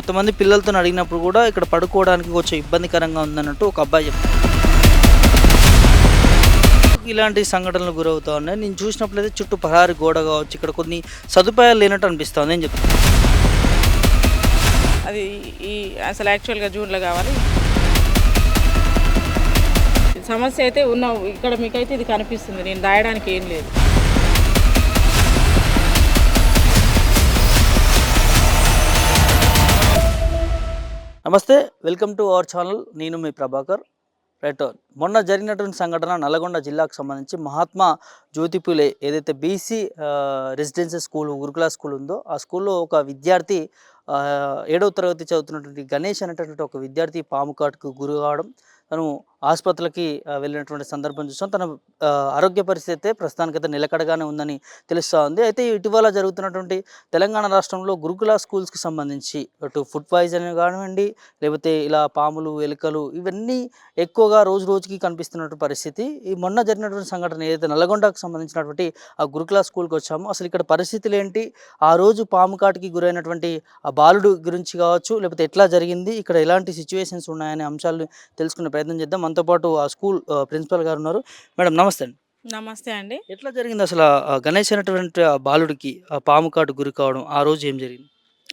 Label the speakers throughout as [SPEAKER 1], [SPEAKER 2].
[SPEAKER 1] కొంతమంది పిల్లలతో అడిగినప్పుడు కూడా ఇక్కడ పడుకోవడానికి కొంచెం ఇబ్బందికరంగా ఉందన్నట్టు ఒక అబ్బాయి చెప్పారు ఇలాంటి సంఘటనలు గురవుతా ఉన్నాయి. నేను చూసినట్లయితే చుట్టూ పహారి గోడ కావచ్చు ఇక్కడ కొన్ని సదుపాయాలు లేనట్టు అనిపిస్తుంది నేను చెప్తాను
[SPEAKER 2] అది ఈ అసలు యాక్చువల్గా జూన్లో కావాలి. సమస్య అయితే ఉన్న ఇక్కడ మీకైతే ఇది కనిపిస్తుంది. నేను రాయడానికి ఏం లేదు.
[SPEAKER 1] నమస్తే వెల్కమ్ టు అవర్ ఛానల్. నేను మీ ప్రభాకర్ రైట్ మొన్న జరిగినటువంటి సంఘటన నల్గొండ జిల్లాకు సంబంధించి మహాత్మా జ్యోతిపులే ఏదైతే బీసీ రెసిడెన్షియల్ స్కూల్ గురుకుల స్కూల్ ఉందో ఆ స్కూల్లో ఒక విద్యార్థి ఏడవ తరగతి చదువుతున్నటువంటి గణేష్ అనేటటువంటి ఒక విద్యార్థి పాము కాటుకు గురి కావడం తను ఆసుపత్రికి వెళ్ళినటువంటి సందర్భం చూసాం. తన ఆరోగ్య పరిస్థితి అయితే ప్రస్తుతానికైతే నిలకడగానే ఉందని తెలుస్తూ ఉంది. అయితే ఇటీవల జరుగుతున్నటువంటి తెలంగాణ రాష్ట్రంలో గురుకుల స్కూల్స్కి సంబంధించి అటు ఫుడ్ పాయిజన్ కానివ్వండి లేకపోతే ఇలా పాములు ఎలుకలు ఇవన్నీ ఎక్కువగా రోజు రోజుకి కనిపిస్తున్నటువంటి పరిస్థితి. ఈ మొన్న జరిగినటువంటి సంఘటన ఏదైతే నల్గొండకు సంబంధించినటువంటి ఆ గురుకుల స్కూల్కి వచ్చామో అసలు ఇక్కడ పరిస్థితులు ఏంటి? ఆ రోజు పాము కాటికి గురైనటువంటి ఆ బాలుడు గురించి కావచ్చు లేకపోతే ఎట్లా జరిగింది? ఇక్కడ ఎలాంటి సిచ్యువేషన్స్ ఉన్నాయనే అంశాలు తెలుసుకునే ప్రయత్నం చేద్దాం. మనతో పాటు ఆ స్కూల్ ప్రిన్సిపల్ గారు ఉన్నారు. మేడం నమస్తే అండి.
[SPEAKER 2] నమస్తే అండి.
[SPEAKER 1] ఎట్లా జరిగింది అసలు? గణేష్ అనేటువంటి ఆ బాలుడికి ఆ పాము కాటు గురి కావడం ఆ రోజు ఏం జరిగింది?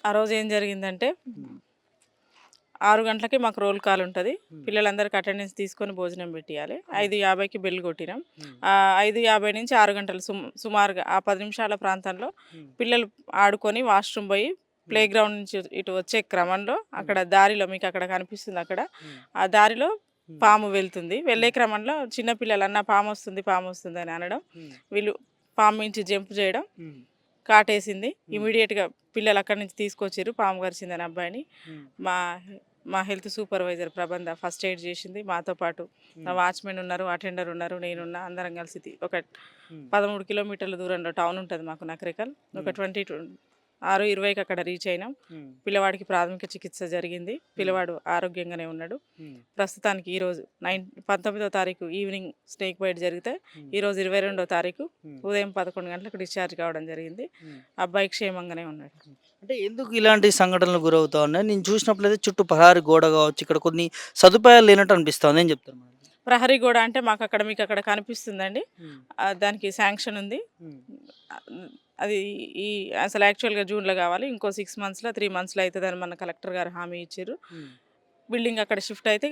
[SPEAKER 2] ఆ రోజు ఏం జరిగిందంటే ఆరు గంటలకి మాకు రోల్ కాల్ ఉంటుంది. పిల్లలందరికీ అటెండెన్స్ తీసుకొని భోజనం పెట్టియాలి. ఐదు యాభైకి బెల్ కొట్టినాం. ఆ ఐదు యాభై నుంచి ఆరు గంటలు సుమ్ సుమారుగా ఆ పది నిమిషాల ప్రాంతంలో పిల్లలు ఆడుకొని వాష్రూమ్ పోయి ప్లే గ్రౌండ్ నుంచి ఇటు వచ్చే క్రమంలో అక్కడ దారిలో మీకు అక్కడ కనిపిస్తుంది అక్కడ. ఆ దారిలో పాము వెళ్తుంది. వెళ్ళే క్రమంలో చిన్న పిల్లలు అన్న పాము వస్తుంది పాము వస్తుంది అని అనడం. వీళ్ళు పాము నుంచి జంప్ చేయడం కాటేసింది. ఇమీడియట్గా పిల్లలు అక్కడి నుంచి తీసుకొచ్చారు పాము కరిచిందని అబ్బాయిని. మా మా హెల్త్ సూపర్వైజర్ ప్రబంధ ఫస్ట్ ఎయిడ్ చేసింది. మాతో పాటు నా వాచ్మెన్ ఉన్నారు అటెండర్ ఉన్నారు నేనున్నా అందరం కలిసి ఒక పదమూడు కిలోమీటర్ల దూరంలో టౌన్ ఉంటుంది మాకు నకరికల్. ఒక ట్వంటీ ఆరు ఇరవైకి అక్కడ రీచ్ అయినాం. పిల్లవాడికి ప్రాథమిక చికిత్స జరిగింది. పిల్లవాడు ఆరోగ్యంగానే ఉన్నాడు. ప్రస్తుతానికి ఈరోజు నైన్ పంతొమ్మిదో తారీఖు ఈవినింగ్ స్నేక్ బైట్ జరిగితే ఈరోజు ఇరవై రెండో తారీఖు ఉదయం పదకొండు గంటలకు డిశ్చార్జ్ కావడం జరిగింది. అబ్బాయి క్షేమంగానే ఉన్నాడు.
[SPEAKER 1] అంటే ఎందుకు ఇలాంటి సంఘటనలు గురవుతా ఉన్నాయి? నేను చూసినట్లయితే చుట్టూ పహారి గోడ కావచ్చు ఇక్కడ కొన్ని సదుపాయాలు లేనట్టు అనిపిస్తుంది నేను చెప్తాను మేడం?
[SPEAKER 2] ప్రహరీ గోడ అంటే మాకు అక్కడ మీకు అక్కడ కనిపిస్తుందండి. దానికి శాంక్షన్ ఉంది. అది ఈ అసలు యాక్చువల్గా జూన్లో కావాలి. ఇంకో సిక్స్ మంత్స్లో త్రీ మంత్స్లో అవుతుందని మన కలెక్టర్ గారు హామీ ఇచ్చారు. బిల్డింగ్ అక్కడ షిఫ్ట్ అయితే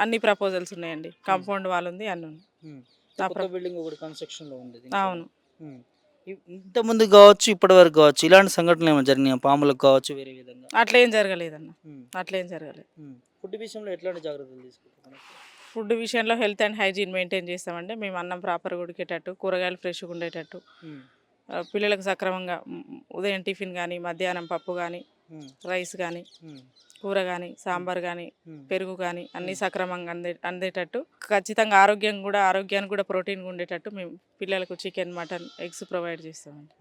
[SPEAKER 2] అన్ని ప్రపోజల్స్ ఉన్నాయండి. కాంపౌండ్ వాల్ ఉంది అన్ని ప్ర-
[SPEAKER 1] బిల్డింగ్ ఒకటి కన్స్ట్రక్షన్లో ఉంది
[SPEAKER 2] అవును.
[SPEAKER 1] ఇంత ముందు కావచ్చు ఇప్పటి వరకు కావచ్చు ఇలాంటి సంఘటనలు ఏమైనా జరిగినాయి? పాములకు కావచ్చు వేరే విధంగా?
[SPEAKER 2] అట్లేం జరగలేదన్న. అట్లేం జరగలేదు.
[SPEAKER 1] ఫుడ్ విషయంలో ఎట్లాంటి జాగ్రత్తలు తీసుకుంటాం
[SPEAKER 2] ఫుడ్ విషయంలో హెల్త్ అండ్ హైజీన్ మెయింటైన్ చేస్తామండి. మేము అన్నం ప్రాపర్గా ఉడికేటట్టు కూరగాయలు ఫ్రెష్గా ఉండేటట్టు. పిల్లలకు సక్రమంగా ఉదయం టిఫిన్ కానీ మధ్యాహ్నం పప్పు కానీ రైస్ కానీ కూర కానీ సాంబార్ కానీ పెరుగు కానీ అన్నీ సక్రమంగా అందే అందేటట్టు ఖచ్చితంగా ఆరోగ్యం కూడా ఆరోగ్యానికి కూడా ప్రోటీన్ ఉండేటట్టు మేము పిల్లలకు చికెన్ మటన్ ఎగ్స్ ప్రొవైడ్ చేస్తామండి.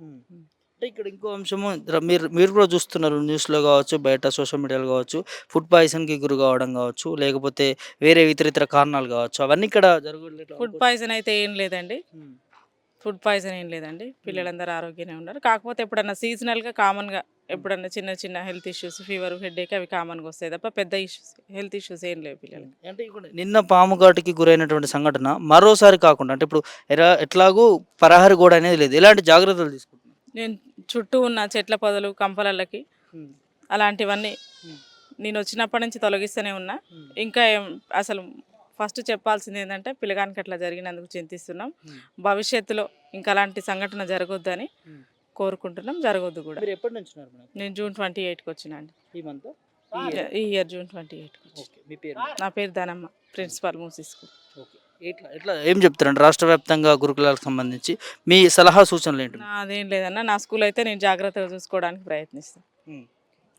[SPEAKER 1] అంటే ఇక్కడ ఇంకో అంశము మీరు మీరు కూడా చూస్తున్నారు న్యూస్లో కావచ్చు బయట సోషల్ మీడియాలో కావచ్చు ఫుడ్ పాయిజన్కి గురి కావడం కావచ్చు లేకపోతే వేరే ఇతర ఇతర కారణాలు కావచ్చు అవన్నీ ఇక్కడ జరగలేదు
[SPEAKER 2] ఫుడ్ పాయిజన్ అయితే ఏం లేదండి. ఫుడ్ పాయిజన్ ఏం లేదండి. పిల్లలందరూ ఆరోగ్యంగా ఉన్నారు. కాకపోతే ఎప్పుడన్నా సీజనల్గా కామన్గా ఎప్పుడన్నా చిన్న చిన్న హెల్త్ ఇష్యూస్ ఫీవర్ హెడేక్ అవి కామన్గా వస్తాయి తప్ప పెద్ద ఇష్యూస్ హెల్త్ ఇష్యూస్ ఏం లేవు పిల్లలకి.
[SPEAKER 1] అంటే ఇక్కడ నిన్న పాము ఘాటుకి గురైనటువంటి సంఘటన మరోసారి కాకుండా అంటే ఇప్పుడు ఎరా ఎట్లాగూ పరాహారి గోడ అనేది లేదు. ఎలాంటి జాగ్రత్తలు తీసుకుంటున్నారు?
[SPEAKER 2] నేను చుట్టూ ఉన్న చెట్ల పొదలు కంపలకి అలాంటివన్నీ నేను వచ్చినప్పటి నుంచి తొలగిస్తూనే ఉన్నా. ఇంకా అసలు ఫస్ట్ చెప్పాల్సింది ఏంటంటే పిల్లగానికి అట్లా జరిగినందుకు చింతిస్తున్నాం. భవిష్యత్తులో ఇంకా అలాంటి సంఘటన జరగొద్దని కోరుకుంటున్నాం. జరగొద్దు కూడా.
[SPEAKER 1] మీరు ఎప్పటి నుంచి ఉన్నారు మేడం?
[SPEAKER 2] నేను జూన్ ట్వంటీ ఎయిట్కి వచ్చినండి
[SPEAKER 1] ఈ మంత్?
[SPEAKER 2] ఈ ఇయర్? జూన్ ట్వంటీ ఎయిట్కి
[SPEAKER 1] ఓకే మీ పేరు?
[SPEAKER 2] నా పేరు Dhanamma principal Musi school.
[SPEAKER 1] Okay ఎట్లా ఎట్లా ఏం చెప్తారండి? రాష్ట్ర వ్యాప్తంగా గురుకులాలకు సంబంధించి మీ సలహా సూచనలు ఏంటి?
[SPEAKER 2] అదేం లేదన్న నా స్కూల్ అయితే నేను జాగ్రత్తగా చూసుకోవడానికి ప్రయత్నిస్తాను.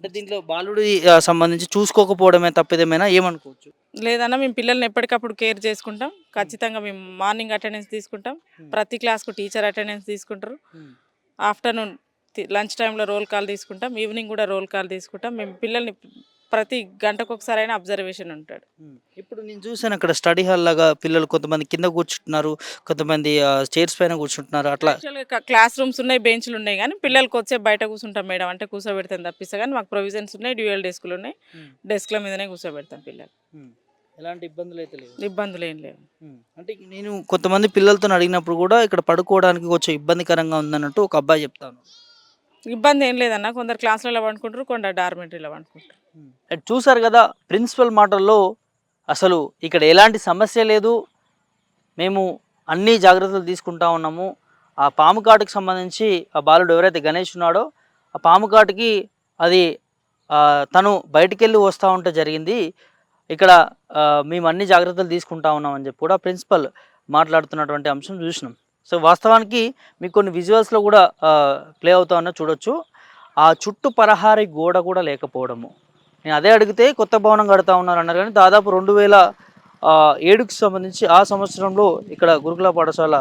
[SPEAKER 1] అంటే దీంట్లో బాలుడి సంబంధించి చూసుకోకపోవడమే తప్పిదేమైనా? ఏమనుకోవచ్చు?
[SPEAKER 2] లేదన్నా మేము పిల్లల్ని ఎప్పటికప్పుడు కేర్ చేసుకుంటాం. ఖచ్చితంగా మేము మార్నింగ్ అటెండెన్స్ తీసుకుంటాం. ప్రతి క్లాస్కు టీచర్ అటెండెన్స్ తీసుకుంటారు. ఆఫ్టర్నూన్ లంచ్ టైంలో రోల్ కాల్ తీసుకుంటాం. ఈవినింగ్ కూడా రోల్ కాల్ తీసుకుంటాం. మేము పిల్లల్ని ప్రతి గంటకు ఒకసారి అయినా అబ్జర్వేషన్ ఉంటాడు.
[SPEAKER 1] ఇప్పుడు నేను చూసాను అక్కడ స్టడీ హాల్ లాగా పిల్లలు కొంతమంది కింద కూర్చుంటున్నారు కొంతమంది చైర్స్ పైన కూర్చుంటున్నారు అట్లా.
[SPEAKER 2] క్లాస్ రూమ్స్ ఉన్నాయి బెంచ్లు ఉన్నాయి కానీ పిల్లలకి వచ్చే బయట కూర్చుంటాం మేడం అంటే కూర్చోబెడతాం తప్పిస్తా కానీ మాకు ప్రొవిజన్స్ ఉన్నాయి డ్యూయల్ డెస్క్లు ఉన్నాయి డెస్క్ల మీదనే కూర్చోబెడతాం పిల్లలు.
[SPEAKER 1] ఎలాంటి ఇబ్బందులు అయితే లేవు.
[SPEAKER 2] ఇబ్బందులు ఏం లేవు.
[SPEAKER 1] అంటే నేను కొంతమంది పిల్లలతో అడిగినప్పుడు కూడా ఇక్కడ పడుకోవడానికి కొంచెం ఇబ్బందికరంగా ఉందన్నట్టు ఒక అబ్బాయి చెప్తాను.
[SPEAKER 2] ఇబ్బంది ఏం లేదన్న కొందరు క్లాసులలో పండుకుంటారు కొందరు డార్మెంటరీలో పండుకుంటారు.
[SPEAKER 1] చూశారు చూసారు కదా ప్రిన్సిపల్ మాటల్లో అసలు ఇక్కడ ఎలాంటి సమస్య లేదు. మేము అన్ని జాగ్రత్తలు తీసుకుంటా ఉన్నాము. ఆ పాము కాటుకి సంబంధించి ఆ బాలుడు ఎవరైతే గణేష్ ఉన్నాడో ఆ పాము కాటుకి అది తను బయటకెళ్ళి వస్తూ ఉంటే జరిగింది. ఇక్కడ మేము అన్ని జాగ్రత్తలు తీసుకుంటా ఉన్నాం అని చెప్పి కూడా ప్రిన్సిపల్ మాట్లాడుతున్నటువంటి అంశం చూసినాం. సో వాస్తవానికి మీకు కొన్ని విజువల్స్లో కూడా ప్లే అవుతా ఉన్నా చూడొచ్చు. ఆ చుట్టు పరహారి గోడ కూడా లేకపోవడము. నేను అదే అడిగితే కొత్త భవనం కడతా ఉన్నారు అన్నారు కానీ దాదాపు రెండు వేల ఏడుకు ఏడుకి సంబంధించి ఆ సంవత్సరంలో ఇక్కడ గురుకుల పాఠశాల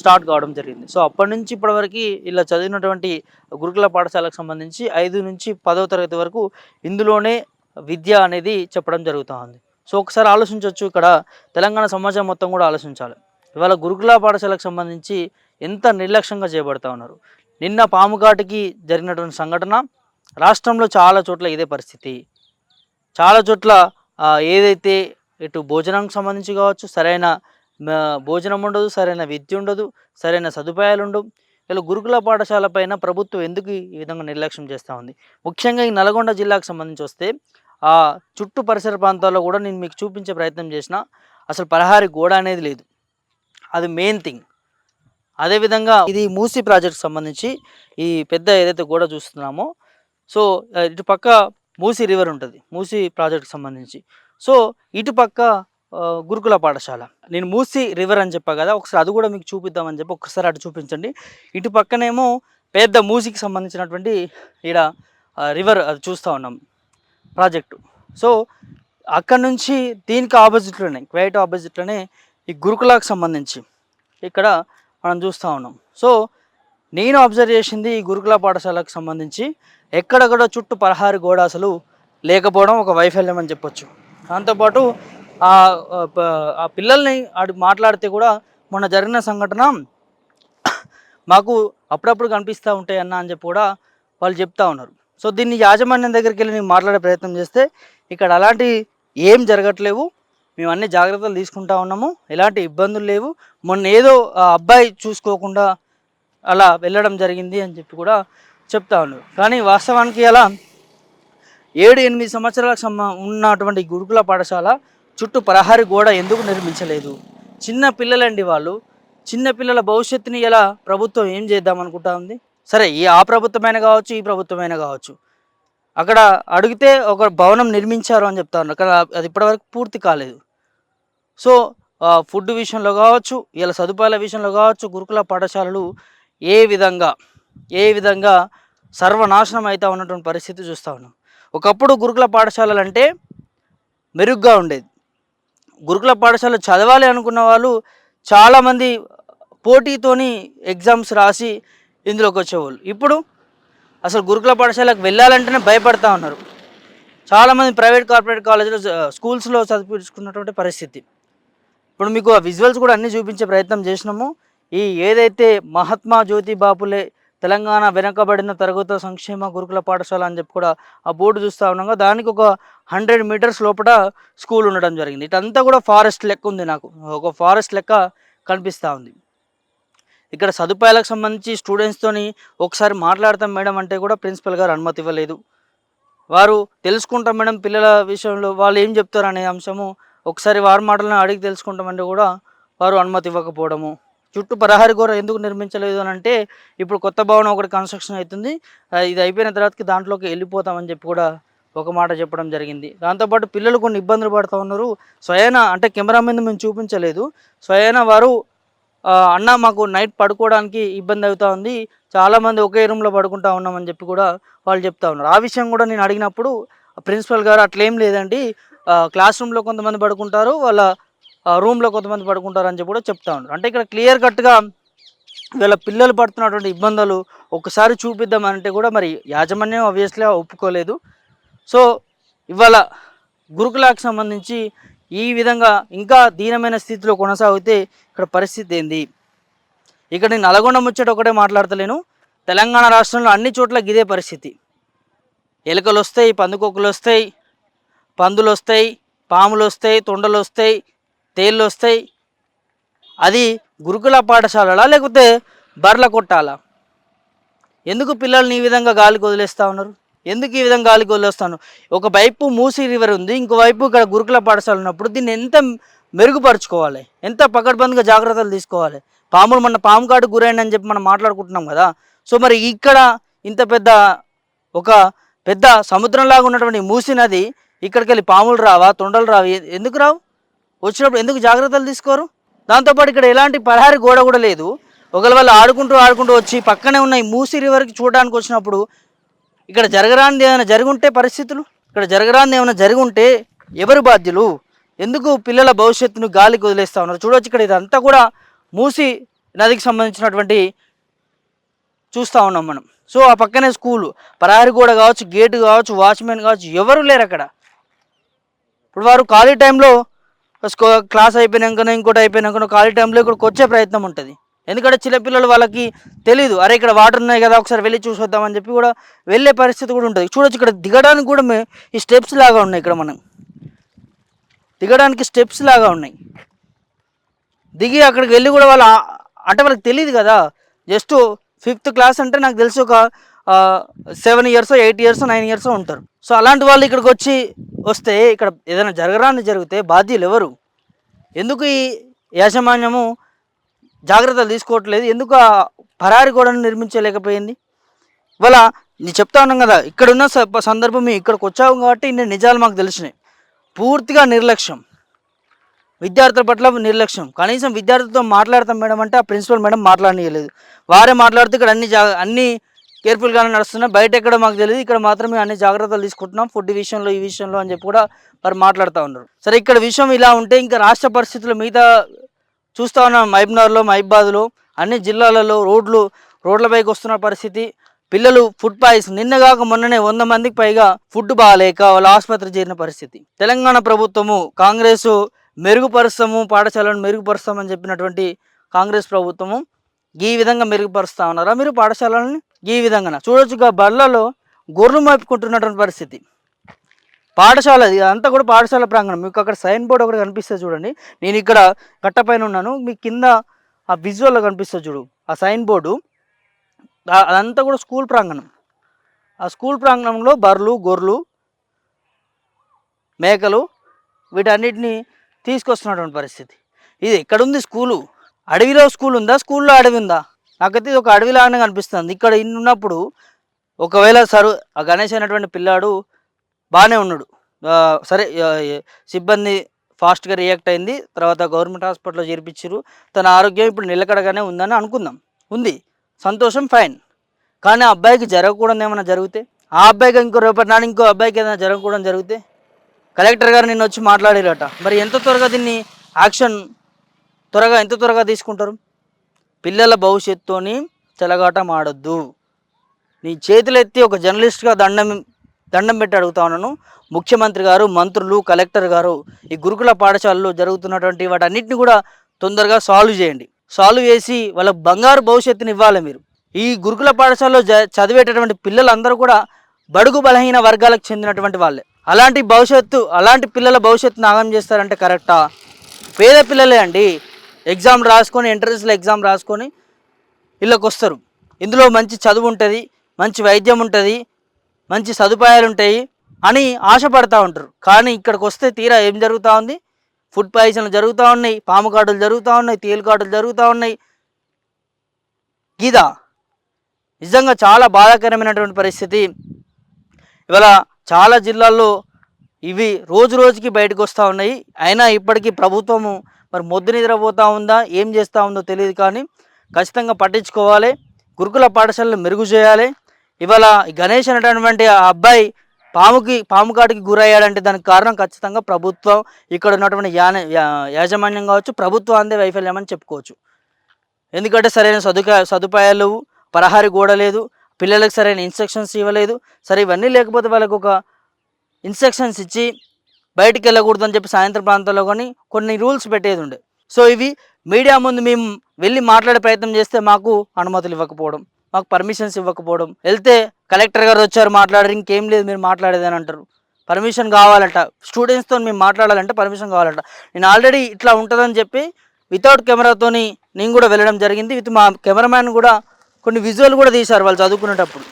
[SPEAKER 1] స్టార్ట్ కావడం జరిగింది. సో అప్పటి నుంచి ఇప్పటివరకు ఇలా చదివినటువంటి గురుకుల పాఠశాలకు సంబంధించి ఐదు నుంచి పదవ తరగతి వరకు ఇందులోనే విద్య అనేది చెప్పడం జరుగుతూ ఉంది. సో ఒకసారి ఆలోచించవచ్చు ఇక్కడ. తెలంగాణ సమాజం మొత్తం కూడా ఆలోచించాలి. ఇవాళ గురుకుల పాఠశాలకు సంబంధించి ఎంత నిర్లక్ష్యంగా చేయబడతా ఉన్నారు. నిన్న పాముఘాటికి జరిగినటువంటి సంఘటన రాష్ట్రంలో చాలా చోట్ల ఇదే పరిస్థితి. చాలా చోట్ల ఏదైతే ఇటు భోజనానికి సంబంధించి కావచ్చు సరైన భోజనం ఉండదు సరైన విద్య ఉండదు సరైన సదుపాయాలు ఉండవు. ఇలా గురుకుల పాఠశాల పైన ప్రభుత్వం ఎందుకు ఈ విధంగా నిర్లక్ష్యం చేస్తూ ఉంది? ముఖ్యంగా ఈ నల్గొండ జిల్లాకు సంబంధించి వస్తే ఆ చుట్టూ పరిసర ప్రాంతాల్లో కూడా నేను మీకు చూపించే ప్రయత్నం చేసిన అసలు పరహారి గోడ అనేది లేదు. అది మెయిన్ థింగ్ అదేవిధంగా ఇది మూసీ ప్రాజెక్ట్ సంబంధించి ఈ పెద్ద ఏదైతే గోడ చూస్తున్నామో సో ఇటు పక్క మూసీ రివర్ ఉంటుంది మూసీ ప్రాజెక్ట్కి సంబంధించి. సో ఇటు పక్క గురుకుల పాఠశాల. నేను మూసీ రివర్ అని చెప్పా కదా ఒకసారి అది కూడా మీకు చూపిద్దామని చెప్పి ఒకసారి అటు చూపించండి. ఇటు పక్కనేమో పెద్ద మూసీకి సంబంధించినటువంటి ఈడ రివర్ అది చూస్తూ ఉన్నాం ప్రాజెక్టు. సో అక్కడ నుంచి దీనికి ఆపోజిట్లోనే క్వైట్ ఆపోజిట్లోనే ఈ గురుకులకు సంబంధించి ఇక్కడ మనం చూస్తూ ఉన్నాం. సో నేను అబ్జర్వ్ చేసింది ఈ గురుకుల పాఠశాలకు సంబంధించి ఎక్కడెక్కడో చుట్టూ పరహారి గోడ అసలు లేకపోవడం ఒక వైఫల్యం అని చెప్పొచ్చు. దాంతోపాటు ఆ ఆ పిల్లల్ని ఆడు మాట్లాడితే కూడా మొన్న జరిగిన సంఘటన మాకు అప్పుడప్పుడు కనిపిస్తూ ఉంటాయి అన్న అని చెప్పి కూడా వాళ్ళు చెప్తా ఉన్నారు. సో దీన్ని యాజమాన్యం దగ్గరికి వెళ్ళి నేను మాట్లాడే ప్రయత్నం చేస్తే ఇక్కడ అలాంటి ఏం జరగట్లేవు. మేము అన్ని జాగ్రత్తలు తీసుకుంటా ఉన్నాము. ఎలాంటి ఇబ్బందులు లేవు. మొన్న ఏదో ఆ అబ్బాయి చూసుకోకుండా అలా వెళ్ళడం జరిగింది అని చెప్పి కూడా చెప్తా ఉన్నారు కానీ వాస్తవానికి అలా ఏడు ఎనిమిది సంవత్సరాలకు ఉన్నటువంటి గురుకుల పాఠశాల చుట్టూ ప్రహరి గోడ ఎందుకు నిర్మించలేదు? చిన్న పిల్లలండి వాళ్ళు. చిన్న పిల్లల భవిష్యత్తుని ఎలా ప్రభుత్వం ఏం చేద్దాం అనుకుంటా ఉంది? సరే ఈ ఆ ప్రభుత్వమైన కావచ్చు ఈ ప్రభుత్వమైన కావచ్చు. అక్కడ అడిగితే ఒక భవనం నిర్మించారు అని చెప్తా ఉన్నారు. కానీ అది ఇప్పటివరకు పూర్తి కాలేదు. సో ఫుడ్ విషయంలో కావచ్చు ఇలా సదుపాయాల విషయంలో కావచ్చు గురుకుల పాఠశాలలు ఏ విధంగా ఏ విధంగా సర్వనాశనం అవుతా ఉన్నటువంటి పరిస్థితి చూస్తూ ఉన్నాం. ఒకప్పుడు గురుకుల పాఠశాలలు అంటే మెరుగ్గా ఉండేది. గురుకుల పాఠశాల చదవాలి అనుకున్న వాళ్ళు చాలామంది పోటీతోని ఎగ్జామ్స్ రాసి ఇందులోకి వచ్చేవాళ్ళు. ఇప్పుడు అసలు గురుకుల పాఠశాలకు వెళ్ళాలంటేనే భయపడతా ఉన్నారు. చాలామంది ప్రైవేట్ కార్పొరేట్ కాలేజీలో స్కూల్స్లో చదివించుకున్నటువంటి పరిస్థితి. ఇప్పుడు మీకు ఆ విజువల్స్ కూడా అన్నీ చూపించే ప్రయత్నం చేసినాము. ఈ ఏదైతే మహాత్మా జ్యోతి బాపులే తెలంగాణ వెనకబడిన తరగతుల సంక్షేమ గురుకుల పాఠశాల అని చెప్పి కూడా ఆ బోర్డు చూస్తూ ఉండగా దానికి ఒక హండ్రెడ్ మీటర్స్ లోపల స్కూల్ ఉండడం జరిగింది. ఇటంతా కూడా ఫారెస్ట్ లెక్క ఉంది నాకు. ఒక ఫారెస్ట్ లెక్క కనిపిస్తూ ఉంది. ఇక్కడ సదుపాయాలకు సంబంధించి స్టూడెంట్స్తోని ఒకసారి మాట్లాడతాం మేడం అంటే కూడా ప్రిన్సిపల్ గారు అనుమతి ఇవ్వలేదు. వారు తెలుసుకుంటాం మేడం పిల్లల విషయంలో వాళ్ళు ఏం చెప్తారు అనే అంశము ఒకసారి వారి మాటలను అడిగి తెలుసుకుంటామంటే కూడా వారు అనుమతి ఇవ్వకపోవడము. చుట్టూ ప్రహరీ గోడ ఎందుకు నిర్మించలేదు అని అంటే ఇప్పుడు కొత్త భవనం ఒకటి కన్స్ట్రక్షన్ అవుతుంది. ఇది అయిపోయిన తర్వాతకి దాంట్లోకి వెళ్ళిపోతామని చెప్పి కూడా ఒక మాట చెప్పడం జరిగింది. దాంతోపాటు పిల్లలు కొన్ని ఇబ్బందులు పడుతూ ఉన్నారు. స్వయాన అంటే కెమెరా మీద మేము చూపించలేదు. స్వయాన వారు అన్న మాకు నైట్ పడుకోవడానికి ఇబ్బంది అవుతూ ఉంది. చాలామంది ఒకే రూమ్లో పడుకుంటా ఉన్నామని చెప్పి కూడా వాళ్ళు చెప్తా ఉన్నారు. ఆ విషయం కూడా నేను అడిగినప్పుడు ప్రిన్సిపల్ గారు అట్లేం లేదండి. క్లాస్ రూమ్లో కొంతమంది పడుకుంటారు. వాళ్ళ రూమ్లో కొంతమంది పడుకుంటారని చెప్పి కూడా చెప్తా ఉన్నారు. అంటే ఇక్కడ క్లియర్ కట్గా వీళ్ళ పిల్లలు పడుతున్నటువంటి ఇబ్బందులు ఒకసారి చూపిద్దామంటే కూడా మరి యాజమాన్యం ఆబ్వియస్లీ ఒప్పుకోలేదు. సో ఇవాళ గురుకులాకు సంబంధించి ఈ విధంగా ఇంకా దీనమైన స్థితిలో కొనసాగితే ఇక్కడ పరిస్థితి ఏంది? ఇక్కడ నేను నల్గొండ ముచ్చట ఒకటే మాట్లాడతలేను. తెలంగాణ రాష్ట్రంలో అన్ని చోట్ల గిదే పరిస్థితి. ఎలుకలు వస్తాయి పందుకొక్కులు వస్తాయి పందులు వస్తాయి పాములు వస్తాయి తొండలు వస్తాయి తేళ్ళు వస్తాయి. అది గురుకుల పాఠశాలలా లేకపోతే బర్ల కొట్టాలా? ఎందుకు పిల్లల్ని ఈ విధంగా గాలికి వదిలేస్తా ఉన్నారు? ఎందుకు ఈ విధంగా గాలికి వదిలేస్తాను ఒక వైపు మూసీ రివర్ ఉంది ఇంకోవైపు ఇక్కడ గురుకుల పాఠశాల ఉన్నప్పుడు దీన్ని ఎంత మెరుగుపరుచుకోవాలి? ఎంత పకడ్బందీగా జాగ్రత్తలు తీసుకోవాలి? పాములు మన పాము కాటు గురైందని చెప్పి మనం మాట్లాడుకుంటున్నాం కదా. సో మరి ఇక్కడ ఇంత పెద్ద ఒక పెద్ద సముద్రంలాగా ఉన్నటువంటి మూసి నది ఇక్కడికి వెళ్ళి పాములు రావా తొండలు రావు? ఎందుకు రావు? వచ్చినప్పుడు ఎందుకు జాగ్రత్తలు తీసుకోరు? దాంతోపాటు ఇక్కడ ఎలాంటి పలహారి గోడ కూడా లేదు. ఒకవేళ వాళ్ళు ఆడుకుంటూ ఆడుకుంటూ వచ్చి పక్కనే ఉన్న ఈ మూసి రివర్కి చూడడానికి వచ్చినప్పుడు ఇక్కడ జరగరానిది ఏమైనా జరుగుంటే పరిస్థితులు? ఇక్కడ జరగరానిది ఏమైనా జరుగుంటే ఎవరు బాధ్యులు? ఎందుకు పిల్లల భవిష్యత్తును గాలికి వదిలేస్తూ ఉన్నారు? చూడవచ్చు ఇక్కడ ఇదంతా కూడా మూసి నదికి సంబంధించినటువంటి చూస్తూ ఉన్నాం మనం. సో ఆ పక్కనే స్కూలు పరారి గోడ కావచ్చు గేటు కావచ్చు వాచ్మెన్ కావచ్చు ఎవరు లేరు అక్కడ. ఇప్పుడు వారు ఖాళీ టైంలో క్లాస్ అయిపోయినాకనో ఇంకోటి అయిపోయినాకనో ఖాళీ టైంలో ఇక్కడికి వచ్చే ప్రయత్నం ఉంటుంది. ఎందుకంటే చిన్నపిల్లలు వాళ్ళకి తెలియదు అరే ఇక్కడ వాటర్ ఉన్నాయి కదా ఒకసారి వెళ్ళి చూసొద్దామని చెప్పి కూడా వెళ్ళే పరిస్థితి కూడా ఉంటుంది. చూడొచ్చు ఇక్కడ దిగడానికి కూడా ఈ స్టెప్స్ లాగా ఉన్నాయి ఇక్కడ మనం. దిగడానికి స్టెప్స్ లాగా ఉన్నాయి. దిగి అక్కడికి వెళ్ళి కూడా వాళ్ళ అంటే వాళ్ళకి తెలియదు కదా. జస్ట్ ఫిఫ్త్ క్లాస్ అంటే నాకు తెలిసి ఒక seven years eight years nine years ఉంటారు. సో అలాంటి వాళ్ళు ఇక్కడికి వచ్చి వస్తే ఇక్కడ ఏదైనా జరగరాని జరిగితే బాధ్యులు ఎవరు? ఎందుకు ఈ యాజమాన్యము జాగ్రత్తలు తీసుకోవట్లేదు? ఎందుకు ఆ పరారి గోడను నిర్మించలేకపోయింది? ఇవాళ నేను చెప్తా ఉన్నాం కదా ఇక్కడున్న స- సందర్భం ఇక్కడికి వచ్చాము కాబట్టి ఇన్ని నిజాలు మాకు తెలిసినాయి. పూర్తిగా నిర్లక్ష్యం. విద్యార్థుల పట్ల నిర్లక్ష్యం. కనీసం విద్యార్థులతో మాట్లాడతాం మేడం అంటే ఆ ప్రిన్సిపల్ మేడం మాట్లాడనీయలేదు. వారే మాట్లాడుతూ ఇక్కడ అన్ని జా అన్ని కేర్ఫుల్గానే నడుస్తున్నాయి. బయట ఎక్కడ మాకు తెలియదు ఇక్కడ మాత్రమే అన్ని జాగ్రత్తలు తీసుకుంటున్నాం. ఫుడ్ విషయంలో ఈ విషయంలో అని చెప్పి కూడా వారు మాట్లాడుతూ ఉన్నారు. సరే ఇక్కడ విషయం ఇలా ఉంటే ఇంకా రాష్ట్ర పరిస్థితులు మిగతా చూస్తా ఉన్నాం. మహబూబ్నగర్లో మహిబాద్లో అన్ని జిల్లాలలో రోడ్లు రోడ్లపైకి వస్తున్న పరిస్థితి. పిల్లలు ఫుడ్ పాయిజన్ నిన్న కాక మొన్ననే వంద మందికి పైగా ఫుడ్ బాగాలేక వాళ్ళ ఆసుపత్రి చేరిన పరిస్థితి. తెలంగాణ ప్రభుత్వము కాంగ్రెస్ మెరుగుపరుస్తాము పాఠశాలను మెరుగుపరుస్తామని చెప్పినటువంటి కాంగ్రెస్ ప్రభుత్వము ఈ విధంగా మెరుగుపరుస్తా ఉన్నారా? మీరు పాఠశాలని ఈ విధంగా చూడొచ్చుగా బళ్ళలో గొర్రెలు మోపుకుంటున్నటువంటి పరిస్థితి. పాఠశాల అంతా కూడా పాఠశాల ప్రాంగణం. మీకు అక్కడ సైన్ బోర్డ్ ఒకటి కనిపిస్తుంది చూడండి. నేను ఇక్కడ కట్టపైన ఉన్నాను. మీ కింద ఆ విజువల్లో కనిపిస్తుంది చూడు. ఆ సైన్ బోర్డు. అదంతా కూడా స్కూల్ ప్రాంగణం. ఆ స్కూల్ ప్రాంగణంలో బర్రెలు గొర్రెలు మేకలు వీటన్నిటిని తీసుకొస్తున్నటువంటి పరిస్థితి. ఇది ఎక్కడుంది స్కూలు? అడవిలో స్కూల్ ఉందా? స్కూల్లో అడవి ఉందా? నాకైతే ఇది ఒక అడవిలాగానే కనిపిస్తుంది. ఇక్కడ ఉన్నప్పుడు ఒకవేళ సరు ఆ గణేష్ అనేటువంటి పిల్లాడు బాగానే ఉన్నాడు. సరే సిబ్బంది ఫాస్ట్గా రియాక్ట్ అయింది. తర్వాత గవర్నమెంట్ హాస్పిటల్లో చేర్పించారు. తన ఆరోగ్యం ఇప్పుడు నిలకడగానే ఉందని అనుకుందాం. ఉంది. సంతోషం ఫైన్. కానీ ఆ అబ్బాయికి జరగకూడదు ఏమైనా జరిగితే? ఆ అబ్బాయికి ఇంకో రేపటి నాడు ఇంకో అబ్బాయికి ఏదైనా జరగకూడదు జరిగితే? కలెక్టర్ గారు నిన్న వచ్చి మాట్లాడారట. మరి ఎంత త్వరగా దీన్ని యాక్షన్ త్వరగా ఎంత త్వరగా తీసుకుంటారు? పిల్లల భవిష్యత్తుని చెలగాటం ఆడొద్దు నీ చేతులెత్తి ఒక జర్నలిస్ట్గా దండం దండం పెట్టి అడుగుతా ఉన్నాను. ముఖ్యమంత్రి గారు మంత్రులు కలెక్టర్ గారు ఈ గురుకుల పాఠశాలలో జరుగుతున్నటువంటి వాటన్నిటిని కూడా తొందరగా సాల్వ్ చేయండి. సాల్వ్ చేసి వాళ్ళ బంగారు భవిష్యత్తుని ఇవ్వాలి మీరు. ఈ గురుకుల పాఠశాలలో చదివేటటువంటి పిల్లలందరూ కూడా బడుగు బలహీన వర్గాలకు చెందినటువంటి వాళ్ళే. అలాంటి భవిష్యత్తు అలాంటి పిల్లల భవిష్యత్తు నాగం చేస్తారంటే కరెక్టా? పేద పిల్లలే అండి. ఎగ్జామ్ రాసుకొని ఎంట్రన్స్లో ఎగ్జామ్ రాసుకొని ఇళ్ళకి వస్తారు ఇందులో మంచి చదువు ఉంటుంది మంచి వైద్యం ఉంటుంది మంచి సదుపాయాలు ఉంటాయి అని ఆశపడతా ఉంటారు. కానీ ఇక్కడికి వస్తే తీరా ఏం జరుగుతూ ఉంది? ఫుడ్ పాయిజన్లు జరుగుతూ ఉన్నాయి పాము కాటులు జరుగుతూ ఉన్నాయి తేలు కాటులు జరుగుతూ ఉన్నాయి. గీత నిజంగా చాలా బాధాకరమైనటువంటి పరిస్థితి. ఇవాళ చాలా జిల్లాల్లో ఇవి రోజు రోజుకి బయటకు వస్తూ ఉన్నాయి. అయినా ఇప్పటికీ ప్రభుత్వము మరి మొద్దు నిద్రపోతూ ఉందా ఏం చేస్తూ ఉందో తెలియదు కానీ ఖచ్చితంగా పట్టించుకోవాలి. గురుకుల పాఠశాలను మెరుగు చేయాలి. ఇవాళ గణేష్ అనేటటువంటి ఆ అబ్బాయి పాముకి పాము కాటికి గురయ్యాడంటే దానికి కారణం ఖచ్చితంగా ప్రభుత్వం. ఇక్కడ ఉన్నటువంటి యాన యా- యాజమాన్యం కావచ్చు ప్రభుత్వం అందే వైఫల్యం అని చెప్పుకోవచ్చు. ఎందుకంటే సరైన సదుకా సదుపాయాలు లేవు పరహారి గోడ లేదు. పిల్లలకు సరైన ఇన్స్ట్రక్షన్స్ ఇవ్వలేదు. సరే ఇవన్నీ లేకపోతే వాళ్ళకు ఒక ఇన్స్ట్రక్షన్స్ ఇచ్చి బయటికి వెళ్ళకూడదు అని చెప్పి సాయంత్రం ప్రాంతాల్లో కానీ కొన్ని రూల్స్ పెట్టేది ఉండే. సో ఇవి మీడియా ముందు మేము వెళ్ళి మాట్లాడే ప్రయత్నం చేస్తే మాకు అనుమతులు ఇవ్వకపోవడం మాకు పర్మిషన్స్ ఇవ్వకపోవడం. వెళ్తే కలెక్టర్ గారు వచ్చారు మాట్లాడారు ఇంకేం లేదు మీరు మాట్లాడేదని అంటారు. పర్మిషన్ కావాలంట. స్టూడెంట్స్తో మేము మాట్లాడాలంటే పర్మిషన్ కావాలంట. నేను ఆల్రెడీ ఇట్లా ఉంటుందని చెప్పి వితౌట్ కెమెరాతోని నేను కూడా వెళ్ళడం జరిగింది. విత్ మా కెమెరామ్యాన్ కూడా కొన్ని విజువల్ కూడా తీశారు వాళ్ళు చదువుకునేటప్పుడు.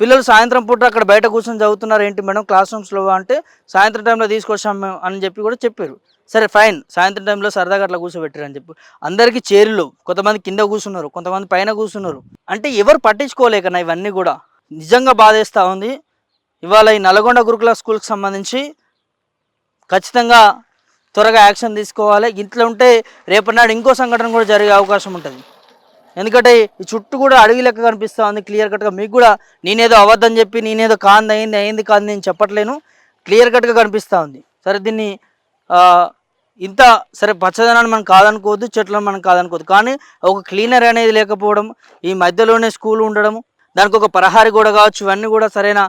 [SPEAKER 1] పిల్లలు సాయంత్రం పూట అక్కడ బయట కూర్చొని చదువుతున్నారు ఏంటి మేడం? క్లాస్ రూమ్స్లో అంటే సాయంత్రం టైంలో తీసుకొచ్చాం మేము అని చెప్పి కూడా చెప్పారు. సరే ఫైన్ సాయంత్రం టైంలో సరదాగా అట్లా కూర్చోబెట్టారు అని చెప్పి. అందరికీ చేరులు కొంతమంది కింద కూర్చున్నారు కొంతమంది పైన కూర్చున్నారు. అంటే ఎవరు పట్టించుకోలేకనా ఇవన్నీ కూడా. నిజంగా బాధేస్తూ ఉంది. ఇవాళ ఈ నల్గొండ గురుకుల స్కూల్కి సంబంధించి ఖచ్చితంగా త్వరగా యాక్షన్ తీసుకోవాలి. ఇంట్లో ఉంటే రేపటి నాడు ఇంకో సంఘటన కూడా జరిగే అవకాశం ఉంటుంది. ఎందుకంటే ఈ చుట్టూ కూడా అడవి లెక్క కనిపిస్తుంది. క్లియర్ కట్గా మీకు కూడా నేనేదో అబద్ధం చెప్పి నేనేదో కాంది అయింది అయింది కాదు నేను చెప్పట్లేను. క్లియర్ కట్గా కనిపిస్తూ ఉంది సరే దీన్ని ఇంత సరే పచ్చదనాన్ని మనం కాదనుకోవద్దు చెట్లను మనం కాదనుకోవద్దు. కానీ ఒక క్లీనర్ అనేది లేకపోవడం ఈ మధ్యలోనే స్కూల్ ఉండడం దానికి ఒక పరహారి కూడా కావచ్చు ఇవన్నీ కూడా సరైన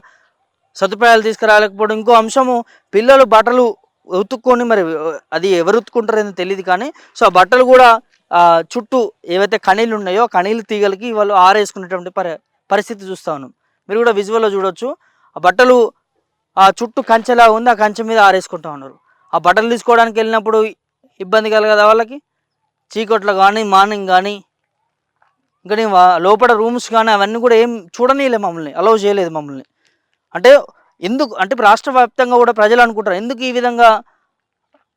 [SPEAKER 1] సదుపాయాలు తీసుకురాలేకపోవడం. ఇంకో అంశము పిల్లలు బట్టలు ఉతుక్కొని మరి అది ఎవరు ఉతుక్కుంటారో తెలియదు కానీ సో ఆ బట్టలు కూడా చుట్టూ ఏవైతే కణీలు ఉన్నాయో ఆ కణీలు తీగలకి వాళ్ళు ఆరేసుకునేటువంటి పరి పరిస్థితి చూస్తూ ఉన్నాం. మీరు కూడా విజువల్లో చూడొచ్చు. ఆ బట్టలు ఆ చుట్టూ కంచెలా ఉంది ఆ కంచె మీద ఆరేసుకుంటా ఉన్నారు. ఆ బట్టలు తీసుకోవడానికి వెళ్ళినప్పుడు ఇబ్బంది కలగదా వాళ్ళకి? చీకట్లో కానీ మార్నింగ్ కానీ ఇంకా నేను లోపల రూమ్స్ కానీ అవన్నీ కూడా ఏం చూడనీయలేదు మమ్మల్ని అలౌ చేయలేదు మమ్మల్ని. అంటే ఎందుకు అంటే రాష్ట్ర వ్యాప్తంగా కూడా ప్రజలు అనుకుంటారు ఎందుకు ఈ విధంగా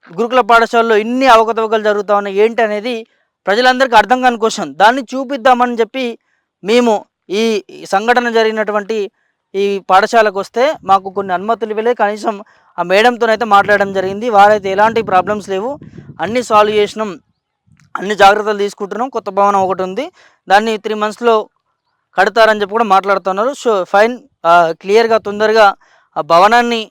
[SPEAKER 1] గురుకుల పాఠశాలలో ఇన్ని అవకతవకలు జరుగుతా ఉన్నాయి ఏంటి అనేది ప్రజలందరికీ అర్థం కాని క్వశ్చన్. దాన్ని చూపిద్దామని చెప్పి మేము ఈ సంఘటన జరిగినటువంటి ఈ పాఠశాలకు వస్తే మాకు కొన్ని అనుమతులు ఇవ్వలేదు. కనీసం ఆ మేడంతోనైతే మాట్లాడడం జరిగింది. వారైతే ఎలాంటి ప్రాబ్లమ్స్ లేవు. అన్నీ సాల్వ్ చేసినాం. అన్ని జాగ్రత్తలు తీసుకుంటున్నాం. కొత్త భవనం ఒకటి ఉంది. దాన్ని త్రీ మంత్స్లో కడతారని చెప్పి కూడా మాట్లాడుతున్నారు. So fine. క్లియర్గా తొందరగా ఆ భవనాన్ని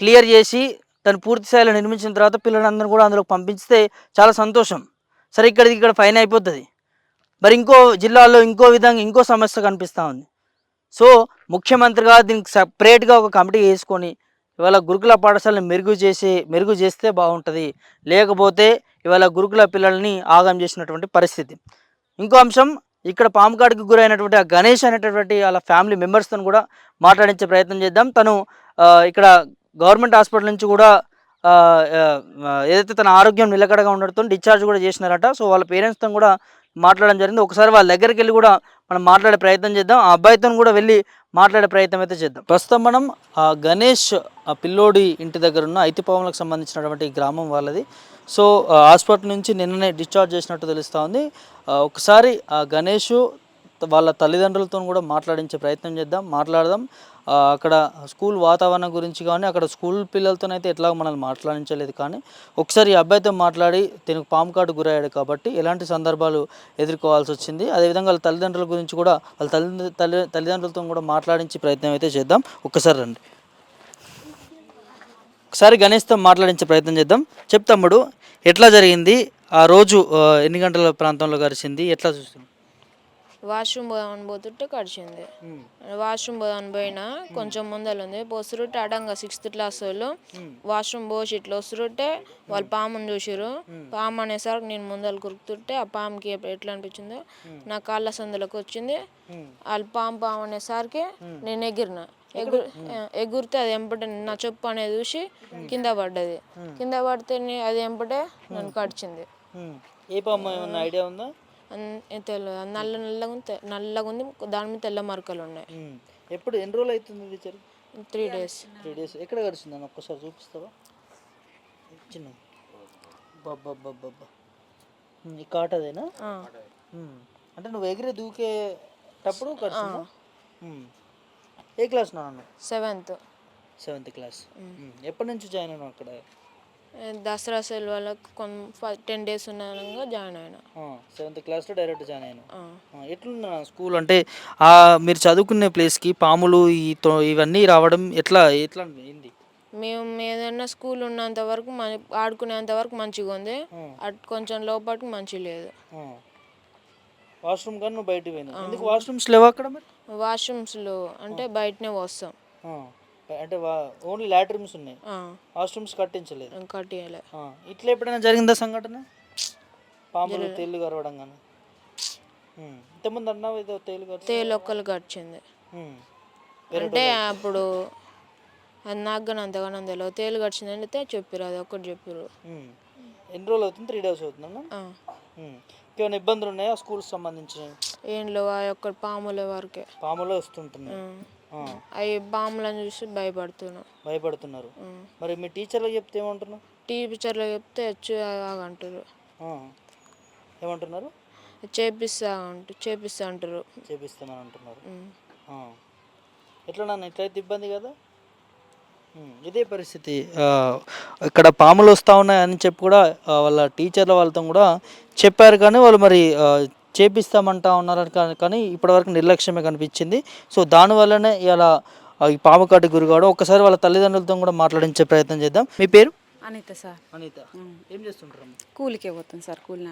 [SPEAKER 1] క్లియర్ చేసి దాన్ని పూర్తి స్థాయిలో నిర్మించిన తర్వాత పిల్లలందరూ కూడా అందులో పంపిస్తే చాలా సంతోషం. సరే ఇక్కడికి ఇక్కడ ఫైన్ అయిపోతుంది. మరి ఇంకో జిల్లాలో ఇంకో విధంగా ఇంకో సమస్య కనిపిస్తూ ఉంది. సో ముఖ్యమంత్రిగా దీనికి సపరేట్గా ఒక కమిటీ వేసుకొని ఇవాళ గురుకుల పాఠశాలను మెరుగు చేసి మెరుగు చేస్తే బాగుంటుంది. లేకపోతే ఇవాళ గురుకుల పిల్లల్ని ఆగం చేసినటువంటి పరిస్థితి. ఇంకో అంశం ఇక్కడ పాము గురైనటువంటి ఆ గణేష్ అనేటటువంటి వాళ్ళ ఫ్యామిలీ మెంబర్స్తో కూడా మాట్లాడించే ప్రయత్నం చేద్దాం. తను ఇక్కడ గవర్నమెంట్ హాస్పిటల్ నుంచి కూడా ఏదైతే తన ఆరోగ్యం నిలకడగా ఉండడంతో డిశ్చార్జ్ కూడా చేసినారట. సో వాళ్ళ పేరెంట్స్తో కూడా మాట్లాడడం జరిగింది. ఒకసారి వాళ్ళ దగ్గరికి వెళ్ళి కూడా మనం మాట్లాడే ప్రయత్నం చేద్దాం. ఆ అబ్బాయితో కూడా వెళ్ళి మాట్లాడే ప్రయత్నం అయితే చేద్దాం. ప్రస్తుతం మనం ఆ గణేష్ ఆ పిల్లోడి ఇంటి దగ్గర ఉన్న ఐతిపాములకు సంబంధించినటువంటి గ్రామం వాళ్ళది. సో హాస్పిటల్ నుంచి నిన్ననే డిశ్చార్జ్ చేసినట్టు తెలుస్తూ ఉంది. ఒకసారి ఆ గణేష్ వాళ్ళ తల్లిదండ్రులతో కూడా మాట్లాడించే ప్రయత్నం చేద్దాం మాట్లాడదాం. అక్కడ స్కూల్ వాతావరణం గురించి కానీ అక్కడ స్కూల్ పిల్లలతోనైతే ఎట్లా మనల్ని మాట్లాడించలేదు కానీ ఒకసారి ఈ అబ్బాయితో మాట్లాడి తనకు పాము కాటు గురయ్యాడు కాబట్టి ఎలాంటి సందర్భాలు ఎదుర్కోవాల్సి వచ్చింది. అదేవిధంగా వాళ్ళ తల్లిదండ్రుల గురించి కూడా వాళ్ళ తల్లి తల్లి తల్లిదండ్రులతో కూడా మాట్లాడించి ప్రయత్నం అయితే చేద్దాం. ఒక్కసారి రండి. ఒకసారి గణేష్తో మాట్లాడించే ప్రయత్నం చేద్దాం. చెప్తమ్ముడు ఎట్లా జరిగింది? ఆ రోజు ఎన్ని గంటల ప్రాంతంలో కలిసింది ఎట్లా చూస్తుంది
[SPEAKER 3] వాష్రూమ్ పోదామని పోతుంటే కడిచింది. వాష్రూమ్ పోదామని పోయినా కొంచెం ముందర ఉంది. పోస్తుంటే అడంగా సిక్స్త్ క్లాస్ వాళ్ళు వాష్రూమ్ పోసి ఇట్లా వస్తుంటే వాళ్ళు పాముని చూసిరు పాము అనేసరికి నేను ముందర కురుకుతుంటే ఆ పాముకి ఎట్లా అనిపించిందో నా కాళ్ళ సందులోకి వచ్చింది. వాళ్ళు పాము పాము అనేసరికి నేను ఎగిరిన. ఎగురు ఎగురితే అది ఎంపటే నా చెప్పు అనేది చూసి కింద పడ్డది. కింద పడితే అది ఎంపటే నన్ను కడిచింది.
[SPEAKER 1] ఏ పాము ఏమన్నా ఐడియా ఉందా?
[SPEAKER 3] తెల్ల నల్ల నల్లగా ఉంది నల్లగా ఉంది దాని మీద తెల్ల మరకలు ఉన్నాయి.
[SPEAKER 1] ఎప్పుడు ఎన్ని రోజులు అవుతుంది ఇది జరిగి
[SPEAKER 3] త్రీ డేస్.
[SPEAKER 1] Three days. ఎక్కడ కలిసింది అని ఒక్కసారి చూపిస్తావా? చిన్న ఈ కాటదేనా. అంటే నువ్వు ఎగిరి దూకేటప్పుడు ఉమ్. ఏ క్లాస్ నాన్న
[SPEAKER 3] సెవెంత్.
[SPEAKER 1] Seventh class. ఎప్పటి నుంచి జాయిన్ అయినావు అక్కడ?
[SPEAKER 3] దసరా సెలవులకు కొన్ని టెన్ డేస్ ఉన్నాక జాయిన్ అయినా.
[SPEAKER 1] సెవెంత్ క్లాస్లో డైరెక్ట్ జాయిన్.
[SPEAKER 3] ఆ,
[SPEAKER 1] ఎట్లుంది స్కూల్ అంటే ఆ మీరు చదువుకునే ప్లేస్కి పాములు ఈ ఇవన్నీ రావడం ఎట్లా ఎట్లా ఏంది
[SPEAKER 3] మేము ఏదైనా స్కూల్ ఉన్నంత వరకు మన ఆడుకునేంత వరకు మంచిగా ఉంది. అటు కొంచెం లోపలికి మంచిగా లేదు.
[SPEAKER 1] వాష్రూమ్ కానీ నువ్వు బయటికి పోయినావు. ఎందుకు వాష్రూమ్స్ లేవు అక్కడ
[SPEAKER 3] వాష్రూమ్స్లో అంటే బయటనే వస్తాం.
[SPEAKER 1] అంటే ఓన్లీ లాట్రూమ్స్ ఉన్నాయి. వాష్రూమ్స్ కట్టించలేదు.
[SPEAKER 3] కట్టియలే
[SPEAKER 1] ఆ, ఇట్లా ఎప్పుడైనా జరిగిందా సంఘటన? పాములు తేలు కరవడం కానీ. ఇంతకుముందు అన్నావు ఏదో తేలు
[SPEAKER 3] తేలు ఒక్కలు గడిచింది
[SPEAKER 1] ఉమ్.
[SPEAKER 3] అంటే అప్పుడు అది నాకు కానీ అంతగానో తెలియదు తేలు గడిచింది అంటే చెప్పారు అది ఒక్కటి చెప్పారు.
[SPEAKER 1] ఎన్ని రోజులు అవుతుంది? త్రీ డేస్ ఉమ్. ఇంకేమైనా ఇబ్బందులు ఉన్నాయా? స్కూల్కి సంబంధించి
[SPEAKER 3] ఏం లేవు ఆ ఒక్క పాముల వరకే.
[SPEAKER 1] పాములు వస్తుంటున్నాయి.
[SPEAKER 3] అవి పాములను చూసి భయపడుతున్నాం.
[SPEAKER 1] భయపడుతున్నారు. మరి మీ టీచర్లకు చెప్తే ఏమంటున్నారు?
[SPEAKER 3] టీచర్లు చెప్తే వచ్చి అంటారు.
[SPEAKER 1] ఏమంటున్నారు
[SPEAKER 3] చేపిస్తా అంటు చేపిస్తా అంటారు
[SPEAKER 1] చేపిస్తామని అంటున్నారు. ఎట్లా నాన్న ఇట్లయితే ఇబ్బంది కదా? ఇదే పరిస్థితి. ఇక్కడ పాములు వస్తూ ఉన్నాయని చెప్పి కూడా వాళ్ళ టీచర్ల వాళ్ళతో కూడా చెప్పారు కానీ వాళ్ళు మరి చేపిస్తామంటా ఉన్నారు కానీ ఇప్పటివరకు నిర్లక్ష్యమే కనిపించింది. సో దానివల్లనే ఇలా ఈ పాము కాటి గురిగాడు ఒకసారి వాళ్ళ తల్లిదండ్రులతో కూడా మాట్లాడించే ప్రయత్నం చేద్దాం. మీ పేరు?
[SPEAKER 4] అనిత సార్.
[SPEAKER 1] అనిత. ఏం చేస్తుంటారు
[SPEAKER 4] కూలికే సార్ కూలి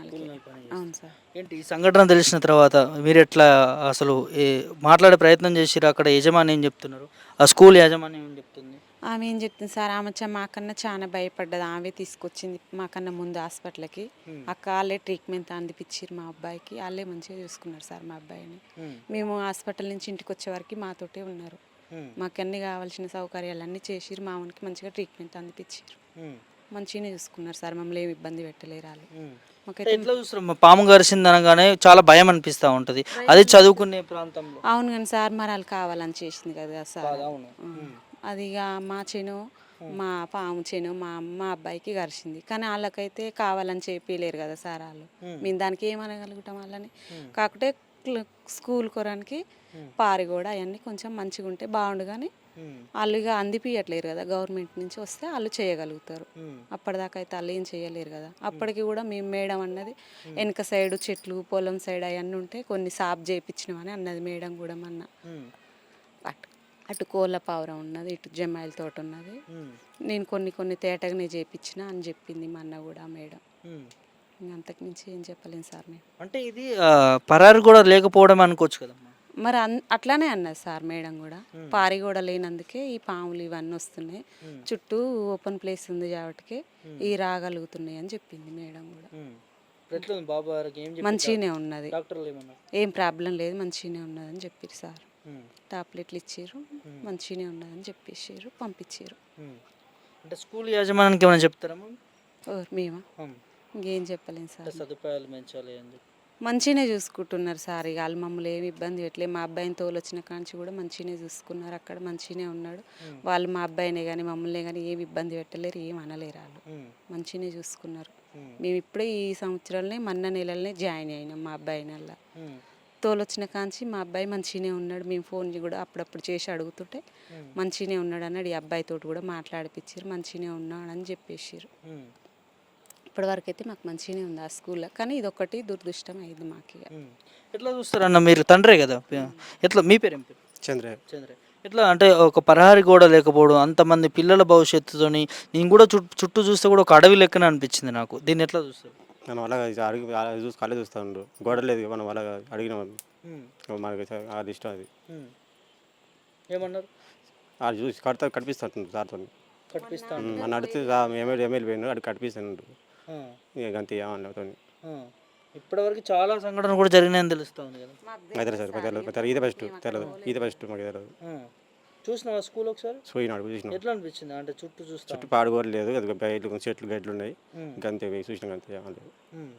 [SPEAKER 4] అవును సార్.
[SPEAKER 1] ఏంటి ఈ సంఘటన తెలిసిన తర్వాత మీరు ఎట్లా అసలు ఏ- మాట్లాడే ప్రయత్నం చేసిరు అక్కడ యజమాని ఏం చెప్తున్నారు? ఆ స్కూల్ యాజమాన్యం ఏం
[SPEAKER 4] ఆమె ఏం చెప్తుంది? సార్ ఆమె మాకన్నా చాలా భయపడ్డది. ఆమె తీసుకొచ్చింది మాకన్నా ముందు హాస్పిటల్కి. అక్క వాళ్ళే ట్రీట్మెంట్ అందిపించారు మా అబ్బాయికి. వాళ్ళే మంచిగా చూసుకున్నారు సార్ మా అబ్బాయిని. మేము హాస్పిటల్ నుంచి ఇంటికి వచ్చే వరకు మాతోటే ఉన్నారు.
[SPEAKER 1] ఉమ్,
[SPEAKER 4] మాకు అన్ని కావాల్సిన సౌకర్యాలు అన్నీ చేసిరు మామూలుకి మంచిగా ట్రీట్మెంట్ అందిపించారు మంచిగానే చూసుకున్నారు సార్. మమ్మల్ని ఏమి ఇబ్బంది పెట్టలేరు వాళ్ళు.
[SPEAKER 1] ఎట్లా చూస్తారు? పాము గరిసింది అనగానే చాలా భయం అనిపిస్తూ ఉంటుంది. అది చదువుకునే ప్రాంతంలో.
[SPEAKER 4] అవును కానీ సార్ మరి వాళ్ళు కావాలని చేసింది కదా సార్.
[SPEAKER 1] అవును.
[SPEAKER 4] అది ఇక మా చేను మా పాము చేను మా అమ్మ అబ్బాయికి కరిచింది. కానీ వాళ్ళకైతే కావాలని చెప్పలేరు కదా సార్ వాళ్ళు మేము దానికి ఏమనగలుగుతాం వాళ్ళని? కాకపోతే క్ల- స్కూల్ కొరానికి పారి కూడా అవన్నీ కొంచెం మంచిగా ఉంటే బాగుండు కానీ వాళ్ళు ఇక అందిపియట్లేరు కదా గవర్నమెంట్ నుంచి వస్తే వాళ్ళు చేయగలుగుతారు. అప్పటిదాకా అయితే వాళ్ళు ఏం చేయలేరు కదా. అప్పటికి కూడా మేము మేడం అన్నది వెనక సైడ్ చెట్లు పొలం సైడ్ అవన్నీ ఉంటే కొన్ని సాఫ్ చేయించినామని అన్నది మేడం కూడా మొన్న.
[SPEAKER 1] ఉమ్,
[SPEAKER 4] అటు కోళ్ళ పావురం ఉన్నది ఇటు జమ్మాయిల తోట ఉన్నది. నేను కొన్ని కొన్ని తేటగానే చేయించిన అని చెప్పింది మా అన్న కూడా మేడం. అంతకు మించి ఏం చెప్పలేను సార్ మేము.
[SPEAKER 1] అంటే ఇది పరారు కూడా లేకపోవడం అనుకోవచ్చు కదమ్మా?
[SPEAKER 4] మరి అన్ అట్లానే అన్నది సార్ మేడం కూడా. పారి కూడా లేనందుకే ఈ పాములు ఇవన్నీ వస్తున్నాయి. చుట్టూ ఓపెన్ ప్లేస్ ఉంది కాబట్టి ఈ రాగలుగుతున్నాయి అని చెప్పింది మేడం కూడా. మంచిగానే ఉన్నది. ఏం ప్రాబ్లం లేదు మంచిగానే ఉన్నదని చెప్పారు సార్. టాబ్లెట్లు ఇచ్చారు. మంచిగానే ఉన్నదని చెప్పేసారు పంపించారు.
[SPEAKER 1] అంటే స్కూల్ యాజమాన్యానికి ఏమైనా చెప్తారమ్మా
[SPEAKER 4] ఓ మేమా. ఇంకేం చెప్పలేము సార్.
[SPEAKER 1] సదుపాయాలు పెంచాలి
[SPEAKER 4] మంచిగానే చూసుకుంటున్నారు సార్. ఇక వాళ్ళు మమ్మల్ని ఏమి ఇబ్బంది పెట్టలేదు మా అబ్బాయిని తోలొచ్చిన కాంచి కూడా మంచిగానే చూసుకున్నారు. అక్కడ మంచిగానే ఉన్నాడు. వాళ్ళు మా అబ్బాయినే కానీ మమ్మల్ని కానీ ఏమి ఇబ్బంది పెట్టలేరు ఏం అనలేరు వాళ్ళు. మంచిగానే చూసుకున్నారు. మేము. ఇప్పుడే ఈ సంవత్సరాలనే మన్న నెలలనే జాయిన్ అయినాం మా అబ్బాయి నెల
[SPEAKER 1] ఉమ్,
[SPEAKER 4] తోలొచ్చిన కాంచి మా అబ్బాయి మంచిగానే ఉన్నాడు. మేము ఫోన్ కూడా అప్పుడప్పుడు చేసి అడుగుతుంటే మంచిగానే ఉన్నాడు అన్నాడు ఈ అబ్బాయితో కూడా మాట్లాడిపించారు మంచిగానే ఉన్నాడు అని చెప్పేసారు ఇప్పటివరకు అయితే మాకు మంచిగానే ఉంది ఆ స్కూల్లో. కానీ ఇది ఒకటి దురదృష్టం అయింది మాకు.
[SPEAKER 1] ఎట్లా చూస్తారన్న మీరు? తండ్రే కదా? ఎట్లా? మీ పేరు ఏం పేరు?
[SPEAKER 5] చంద్ర.
[SPEAKER 1] చంద్ర. ఎట్లా? అంటే ఒక పరహారి గోడ లేకపోవడం అంతమంది పిల్లల భవిష్యత్తుతోని నేను కూడా చుట్టూ చుట్టూ చూస్తే కూడా ఒక అడవి లెక్కన అనిపించింది నాకు. దీన్ని ఎట్లా చూస్తారు?
[SPEAKER 5] మనం అలా అడిగి అలా చూసి కళ్ళే చూస్తూ ఉండు గోడ లేదు మనం అలా అడిగిన
[SPEAKER 1] ఉమ్,
[SPEAKER 5] మనకి అది ఇష్టం అది.
[SPEAKER 1] ఏమన్నారు?
[SPEAKER 5] అది చూసి కడతా కనిపిస్తుంటుంది సార్తో
[SPEAKER 1] కట్టిపిస్తా
[SPEAKER 5] మన అడిగితే ఎమ్మెల్యే ఎమ్మెల్యే పోయినాడు అది కనిపిస్తుండు
[SPEAKER 1] ఆ,
[SPEAKER 5] ఇక అంతే ఏమన్నా
[SPEAKER 1] ఆ. ఇప్పటివరకు చాలా సంఘటనలు కూడా జరిగినాయని తెలుస్తా ఉంది కదా.
[SPEAKER 5] అయితే సార్ తెలదు ఈత ఫస్ట్ తెలదు. ఈత ఫస్ట్ మాకు తెలదు.
[SPEAKER 1] ఆ. చూసినావా స్కూల్ ఒకసారి?
[SPEAKER 5] పోయినాడు చూసినాం.
[SPEAKER 1] ఎట్లా అనిపించింది? అంటే చుట్టూ చూస్తా
[SPEAKER 5] చుట్టూ పాడుకోరు లేదు అది బయలు చెట్లు గడ్లు ఉన్నాయి. ఇంక అంతే పోయి చూసినాం అంతే ఏమలేదు
[SPEAKER 1] ఉమ్,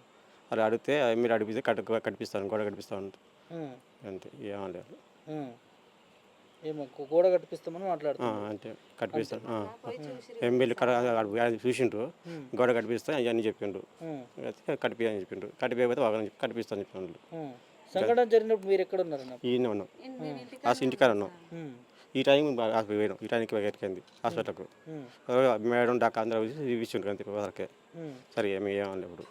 [SPEAKER 5] అలా అడిగితే ఎమ్మెల్యే అడిగితే కట్ కనిపిస్తాను గోడ కనిపిస్తాను
[SPEAKER 1] ఉమ్,
[SPEAKER 5] అంతే
[SPEAKER 1] ఉమ్. ఏమో గో- గోడ కట్టిపిస్తామని మాట్లాడుతున్నాం
[SPEAKER 5] కనిపిస్తాను కడ ఆయన చూసిండ్రు. గోడ కనిపిస్తా అవన్నీ చెప్పిండ్రు. అయితే కడిపి అని చెప్పిండ్రు. కడిపోయిపోతే వాళ్ళని చెప్పి కనిపిస్తాను చెప్పిన
[SPEAKER 1] సంఘటన జరిగినప్పుడు మీరు ఎక్కడ ఉన్నారన్న
[SPEAKER 5] ఈయన ఉన్నాం. ఆ ఇంటికాడ ఉన్నాం.
[SPEAKER 1] ఉమ్,
[SPEAKER 5] ఈ టైం హాస్పిటల్ పోయినాం ఈ టైంకి ఎక్కింది. హాస్పిటల్కు. మేడం డాక్టర్ అందరూ ఇచ్చిండ్రు అంతే వరకే. సరే ఏమి ఏమన్నా ఇప్పుడు.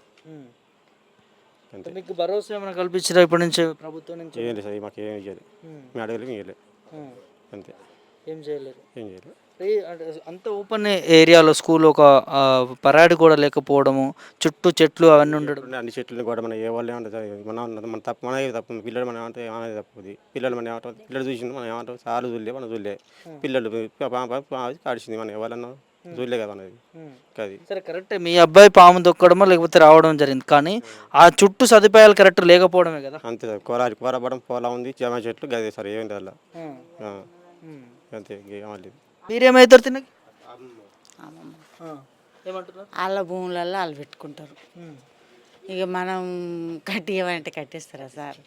[SPEAKER 5] అంతే.
[SPEAKER 1] మీకు భరోసా ఏమైనా కల్పించారా ఇప్పటి నుంచి ప్రభుత్వం నుంచి?
[SPEAKER 5] ఏం లేదు సార్ మాకు ఏం మేము. అడగలేదు ఇవ్వలేదు
[SPEAKER 1] ఉమ్.
[SPEAKER 5] అంతే.
[SPEAKER 1] ఏం చేయలేరు?
[SPEAKER 5] ఏం చేయలేదు.
[SPEAKER 1] అంత ఓపెన్ ఏరియాలో స్కూల్ ఒక పరాడి కూడా లేకపోవడము చుట్టూ చెట్లు అవన్నీ ఉండడం.
[SPEAKER 5] అన్ని చెట్లు కూడా మన ఏ వాళ్ళు ఏమంటారు మన మన తప్పు మనదే తప్పు పిల్లలు మనం ఏమంటే ఏమనేది తప్పుది పిల్లలు మనం ఏమంటారు? పిల్లలు చూసిండు మనం ఏమంటాం చాలా చూడలే మనం చూడలే. పిల్లలు కాడిచింది మనం ఎవరన్నా చూడలే కదా మనది. అది
[SPEAKER 1] సరే కరెక్టే. మీ అబ్బాయి పాము దొక్కడమో లేకపోతే రావడం జరిగింది. కానీ ఆ చుట్టూ సదుపాయాలు కరెక్ట్ లేకపోవడమే కదా?
[SPEAKER 5] అంతే కూర కూరపడం పొలం ఉంది. జామ చెట్లు గదే సార్. అలా. అంతే ఏమలేదు
[SPEAKER 1] మీరేమైతారు తినకి? ఏమంటున్నారు?
[SPEAKER 6] వాళ్ళ భూములలో వాళ్ళు పెట్టుకుంటారు. ఇక మనం కట్టియమంటే కట్టేస్తారా సార్?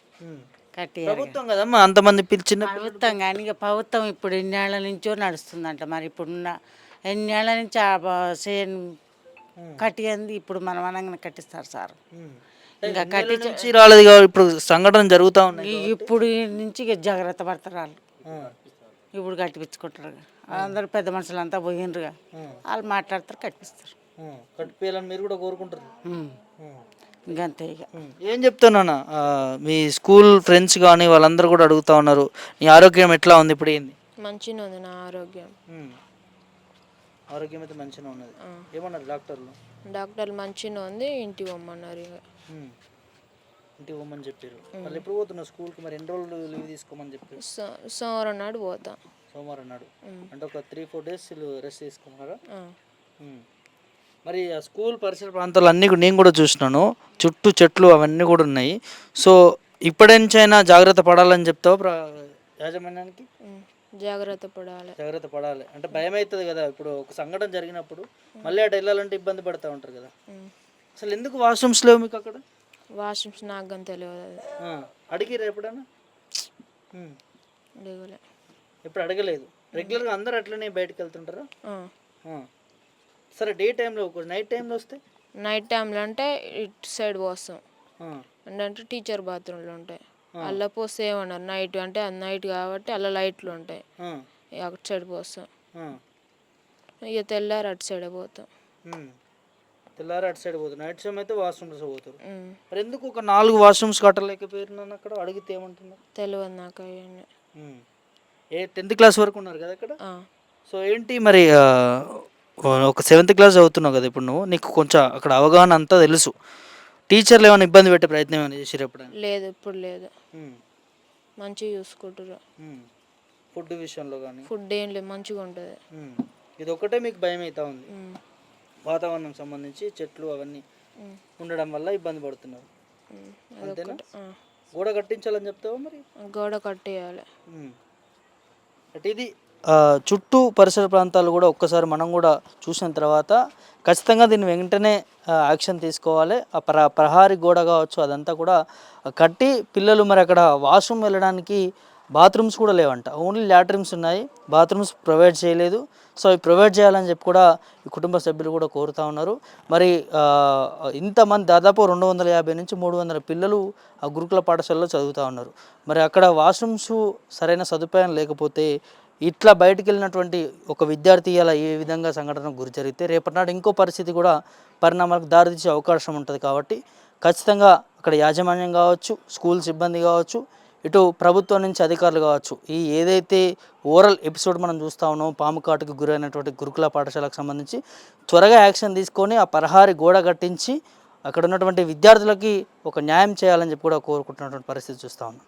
[SPEAKER 1] ప్రభుత్వం కదమ్మా అంతమంది పిలిచిన?
[SPEAKER 6] ప్రభుత్వం కానీ ఇక ప్రభుత్వం ఇప్పుడు ఎన్నేళ్ళ నుంచో నడుస్తుందంట. మరి ఇప్పుడున్న ఎన్నేళ్ళ నుంచి చేను కట్టింది. ఇప్పుడు మనం అనగానే కట్టిస్తారు సార్. ఇంకా కట్టి
[SPEAKER 1] నుంచి రాలేదు ఇప్పుడు సంఘటన జరుగుతూ ఉన్నాయి
[SPEAKER 6] ఇప్పుడు నుంచి ఇక జాగ్రత్త పడతారు వాళ్ళు. ఇప్పుడు కట్టిపించుకుంటారు అందరు పెద్ద మనుషులంతా పోయినరుగా. వాళ్ళు మాట్లాడతారు కట్టిస్తారు.
[SPEAKER 1] కట్టిపోయాలని మీరు కూడా కోరుకుంటారు.
[SPEAKER 6] ఇంకంతే ఇక.
[SPEAKER 1] ఏం చెప్తానన్నా మీ స్కూల్ ఫ్రెండ్స్ కానీ వాళ్ళందరూ కూడా అడుగుతా ఉన్నారు నీ ఆరోగ్యం ఎట్లా ఉంది ఇప్పుడు ఏంది?
[SPEAKER 3] మంచిగా ఉంది నా ఆరోగ్యం.
[SPEAKER 1] ఆరోగ్యం అయితే మంచిగా ఉన్నది. ఏమన్నారు డాక్టర్లు?
[SPEAKER 3] డాక్టర్లు మంచిగా ఉంది ఇంటికి పొమ్మన్నారు ఇక.
[SPEAKER 1] ఇంటికి పోమని చెప్పారు మళ్ళీ ఎప్పుడు పోతున్నావు స్కూల్కి? మరి ఎన్ని రోజులు లీవ్ తీసుకోమని చెప్పారు
[SPEAKER 3] సో- సోమవారం నాడు పోతా.
[SPEAKER 1] సోమవారం నాడు. అంటే ఒక త్రీ ఫోర్ డేస్ రెస్ట్ తీసుకున్నారా. మరి ఆ స్కూల్ పరిసర ప్రాంతాలు అన్నీ నేను కూడా చూసినాను. చుట్టూ చెట్లు అవన్నీ కూడా ఉన్నాయి. సో ఇప్పటి నుంచైనా జాగ్రత్త పడాలని చెప్తావు యాజమాన్యానికి.
[SPEAKER 3] జాగ్రత్త పడాలి.
[SPEAKER 1] జాగ్రత్త పడాలి. అంటే భయం అవుతుంది కదా ఇప్పుడు ఒక సంఘటన జరిగినప్పుడు. మళ్ళీ అటు వెళ్ళాలంటే ఇబ్బంది పడుతూ ఉంటారు కదా. అసలు ఎందుకు వాష్రూమ్స్ లేవు మీకు అక్కడ?
[SPEAKER 3] వాష్రూమ్స్ నాకు తెలియదు.
[SPEAKER 1] అడిగిరా ఎప్పుడైనా? ఉమ్.
[SPEAKER 3] లేవులే.
[SPEAKER 1] ఎప్పుడు అడగలేదు. రెగ్యులర్గా అందరు అట్లనే బయటకు వెళ్తుంటారా. సరే డే టైంలో ఒక నైట్ టైంలో వస్తే?
[SPEAKER 3] నైట్ టైంలో అంటే ఇటు సైడ్ పోస్తాం. అంటే టీచర్ బాత్రూమ్లు ఉంటాయి. అల్ల పోస్తే ఏమన్నారు? నైట్ అంటే నైట్ కాబట్టి అల్ల లైట్లు ఉంటాయి. అటు సైడ్ పోస్తాం. ఇక తెల్లారి అటు సైడ్ పోతాం.
[SPEAKER 1] తెల్లారి అటు సైడ్ పోతారు నైట్ టైం అయితే వాష్రూమ్స్ పోతారు. మరి ఎందుకు ఒక నాలుగు వాష్రూమ్స్ కట్టలేకపోయారు నన్ను అక్కడ? అడిగితే ఏమంటున్నారు?
[SPEAKER 3] తెలియదు నాకు అవన్నీ.
[SPEAKER 1] ఏ టెన్త్ క్లాస్ వరకు ఉన్నారు కదా అక్కడ. సో ఏంటి మరి ఒక సెవెంత్ క్లాస్ చదువుతున్నావు కదా ఇప్పుడు నువ్వు నీకు కొంచెం అక్కడ అవగాహన అంతా తెలుసు టీచర్లు ఏమైనా ఇబ్బంది పెట్టే ప్రయత్నం ఏమైనా చేసిరు ఎప్పుడైనా
[SPEAKER 3] లేదు ఇప్పుడు లేదు. మంచిగా చూసుకుంటారు.
[SPEAKER 1] ఫుడ్ విషయంలో కానీ
[SPEAKER 3] ఫుడ్ ఏం లేదు మంచిగా ఉంటుంది.
[SPEAKER 1] ఇది ఒకటే మీకు భయం అవుతా ఉంది. వాతావరణం సంబంధించి చెట్లు అవన్నీ. ఉండడం వల్ల ఇబ్బంది పడుతున్నారు. అంతేనా. గోడ కట్టించాలని చెప్తావా మరి
[SPEAKER 3] గోడ కట్టేయాలి.
[SPEAKER 1] అంటే ఇది చుట్టూ పరిసర ప్రాంతాలు కూడా ఒక్కసారి మనం కూడా చూసిన తర్వాత ఖచ్చితంగా దీన్ని వెంటనే యాక్షన్ తీసుకోవాలి. ఆ ప్ర ప్రహారీ గోడ కావచ్చు అదంతా కూడా కట్టి పిల్లలు మరి అక్కడ వాష్రూమ్ వెళ్ళడానికి బాత్రూమ్స్ కూడా లేవంట. ఓన్లీ లాట్రిమ్స్ ఉన్నాయి. బాత్రూమ్స్ ప్రొవైడ్ చేయలేదు. సో అవి ప్రొవైడ్ చేయాలని చెప్పి కూడా ఈ కుటుంబ సభ్యులు కూడా కోరుతా ఉన్నారు. మరి ఇంతమంది దాదాపు రెండు వందల యాభై నుంచి మూడు వందల పిల్లలు ఆ గురుకుల పాఠశాలలో చదువుతూ ఉన్నారు. మరి అక్కడ వాష్రూమ్స్ సరైన సదుపాయం లేకపోతే ఇట్లా బయటికి వెళ్ళినటువంటి ఒక విద్యార్థి అలా ఏ విధంగా సంఘటనకు గురి జరిగితే రేపటినాడు ఇంకో పరిస్థితి కూడా పరిణామాలకు దారితీసే అవకాశం ఉంటుంది కాబట్టి ఖచ్చితంగా అక్కడ యాజమాన్యం కావచ్చు స్కూల్ సిబ్బంది కావచ్చు ఇటు ప్రభుత్వం నుంచి అధికారులు కావచ్చు. ఈ ఏదైతే ఓరల్ ఎపిసోడ్ మనం చూస్తా ఉన్నాం పాము కాటుకు గురైనటువంటి గురుకుల పాఠశాలకు సంబంధించి త్వరగా యాక్షన్ తీసుకొని ఆ పరహారి గోడ కట్టించి అక్కడ ఉన్నటువంటి విద్యార్థులకి ఒక న్యాయం చేయాలని చెప్పి కూడా కోరుకుంటున్నటువంటి పరిస్థితి చూస్తా ఉన్నాం.